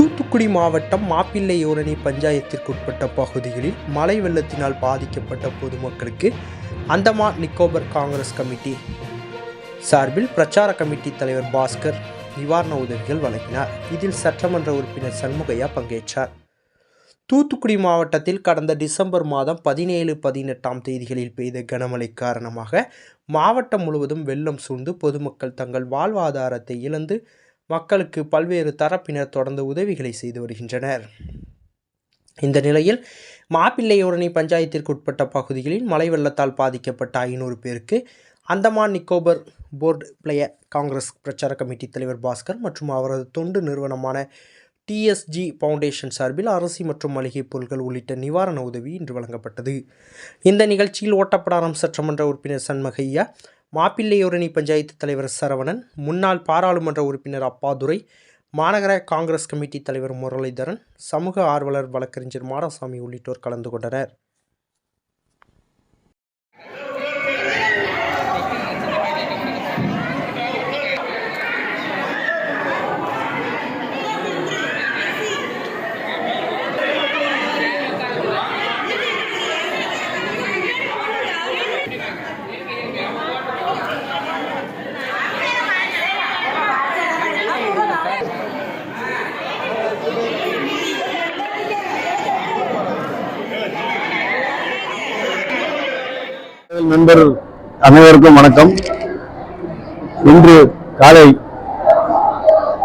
தூத்துக்குடி மாவட்டம் மாப்பிள்ளையோரணி பஞ்சாயத்திற்குட்பட்ட பகுதிகளில் மழை வெள்ளத்தினால் பாதிக்கப்பட்ட பொதுமக்களுக்கு அந்தமான் நிக்கோபர் காங்கிரஸ் கமிட்டி சார்பில் பிரச்சார கமிட்டி தலைவர் பாஸ்கர் நிவாரண உதவிகள் வழங்கினார். இதில் சட்டமன்ற உறுப்பினர் சண்முகையா பங்கேற்றார். தூத்துக்குடி மாவட்டத்தில் கடந்த டிசம்பர் மாதம் பதினேழு பதினெட்டாம் தேதிகளில் பெய்த கனமழை காரணமாக மாவட்டம் முழுவதும் வெள்ளம் சூழ்ந்து பொதுமக்கள் தங்கள் வாழ்வாதாரத்தை இழந்து மக்களுக்கு பல்வேறு தரப்பினர் தொடர்ந்து உதவிகளை செய்து வருகின்றனர். இந்த நிலையில் மாப்பிள்ளையோரணி பஞ்சாயத்திற்குட்பட்ட பகுதிகளில் மழை வெள்ளத்தால் பாதிக்கப்பட்ட ஐநூறு பேருக்கு அந்தமான் நிக்கோபர் போர்டு பிளேயர் காங்கிரஸ் பிரச்சார கமிட்டி தலைவர் பாஸ்கர் மற்றும் அவரது தொண்டு நிறுவனமான டிஎஸ்ஜி ஃபவுண்டேஷன் சார்பில் அரிசி மற்றும் மளிகை பொருட்கள் உள்ளிட்ட நிவாரண உதவி இன்று வழங்கப்பட்டது. இந்த நிகழ்ச்சியில் ஓட்டப்படாரம் சட்டமன்ற உறுப்பினர் சண்மகையா மாப்பிள்ளையோரணி பஞ்சாயத்து தலைவர் சரவணன் முன்னாள் பாராளுமன்ற உறுப்பினர் அப்பாதுரை மாநகர காங்கிரஸ் கமிட்டி தலைவர் முரளிதரன் சமூக ஆர்வலர் வழக்கறிஞர் மாடசாமி உள்ளிட்டோர் கலந்து கொண்டனர். நண்பர் அனைவருக்கும் வணக்கம். இன்று காலை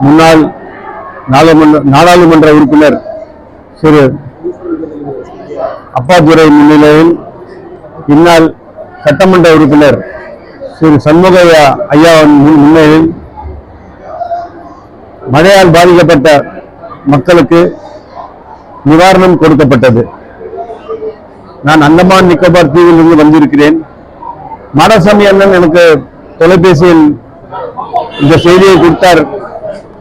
முன்னாள் நாடாளுமன்ற நாடாளுமன்ற உறுப்பினர் திரு அப்பாதுரை முன்னிலையில் இந்நாள் சட்டமன்ற உறுப்பினர் திரு சண்முகையா ஐயாவின் முன்னிலையில் மழையால் பாதிக்கப்பட்ட மக்களுக்கு நிவாரணம் கொடுக்கப்பட்டது. நான் அந்தமான் நிக்கோபார் தீவிலிருந்து வந்திருக்கிறேன். மாடசாமி அண்ணன் எனக்கு தொலைபேசியில் இந்த செய்தியை கொடுத்தார்.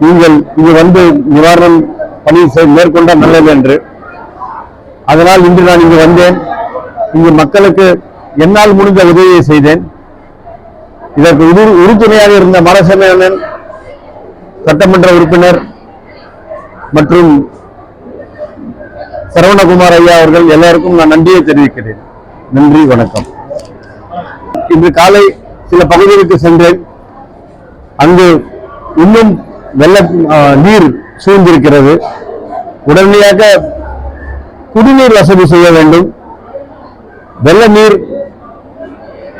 நீங்கள் இங்கு வந்து நிவாரணம் பணி செய்- மேற்கொண்டால் நல்லது என்று. அதனால் இன்று நான் இங்கு வந்தேன். இங்கு மக்களுக்கு என்னால் முடிந்த உதவியை செய்தேன். இதற்கு உரு உறுதுணையாக இருந்த மாடசாமி அண்ணன் சட்டமன்ற உறுப்பினர் மற்றும் சரவணகுமார் ஐயா அவர்கள் எல்லாருக்கும் நான் நன்றியை தெரிவிக்கிறேன். நன்றி வணக்கம். இன்று காலை சில பகுதிகளுக்கு சென்றேன். அங்கு இன்னும் வெள்ள நீர் சூழ்ந்திருக்கிறது. உடனடியாக குடிநீர் வசதி செய்ய வேண்டும். வெள்ள நீர்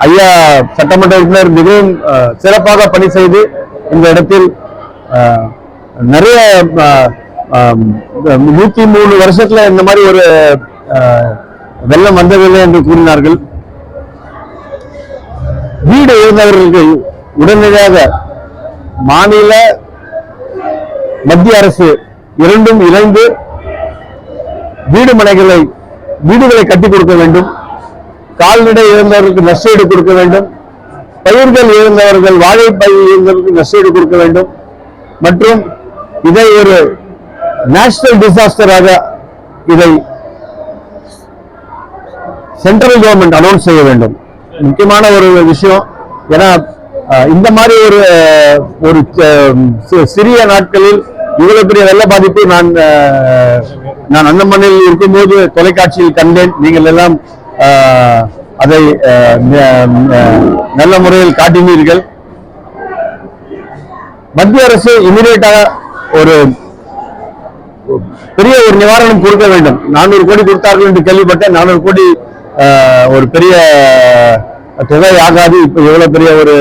ஐயா சட்டமன்ற உறுப்பினர் மிகவும் சிறப்பாக பணி செய்து இந்த இடத்தில் நிறைய நூத்தி மூணு வருஷத்துல இந்த மாதிரி ஒரு வெள்ளம் வந்ததில்லை என்று கூறினார்கள். வீடு இழந்தவர்களுக்கு உடனடியாக மாநில மத்திய அரசு இரண்டும் இணைந்து வீடு மனைகளை வீடுகளை கட்டி கொடுக்க வேண்டும். கால்நடை இழந்தவர்களுக்கு நஷ்டஈடு கொடுக்க வேண்டும். பயிர்கள் இழந்தவர்கள் வாழைப்பயிர் பயிர் இழந்தவர்களுக்கு நஷ்டஈடு கொடுக்க வேண்டும். மற்றும் இதை ஒரு நேஷனல் டிசாஸ்டராக இதை சென்ட்ரல் கவர்மெண்ட் அனௌன்ஸ் செய்ய வேண்டும். முக்கியமான ஒரு விஷயம். ஏன்னா இந்த மாதிரி ஒரு ஒரு சிறிய நாட்களில் இவ்வளவு பெரிய வெள்ள பாதிப்பு நான் நான் அன்னமனையில் இருக்கும்போது தொலைக்காட்சியில் கண்டேன். நீங்கள் எல்லாம் அதை நல்ல முறையில் காட்டினீர்கள். மத்திய அரசு இமீடியட்டாக ஒரு பெரிய ஒரு நிவாரணம் கொடுக்க வேண்டும். நானூறு கோடி கொடுத்தார்கள் என்று கேள்விப்பட்டேன். நானூறு கோடி ஒரு பெரிய தொகை ஆகாது. இப்போ எவ்வளவு பெரிய ஒரு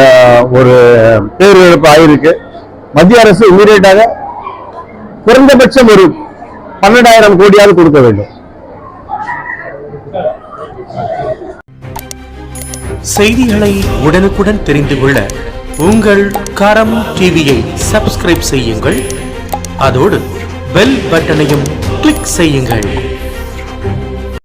ஆஹ், ஒரு பேரிழப்பு ஆயிருக்கு. மத்திய அரசு இமீடியட்டாக குறைந்தபட்சம் ஒரு பன்னெண்டாயிரம் கோடியாவது கொடுக்க வேண்டும். செய்திகளை உடனுக்குடன் தெரிந்து கொள்ள உங்கள் கரம் டிவியை சப்ஸ்கிரைப் செய்யுங்கள். அதோடு பெல் பட்டனையும் கிளிக் செய்யுங்கள்.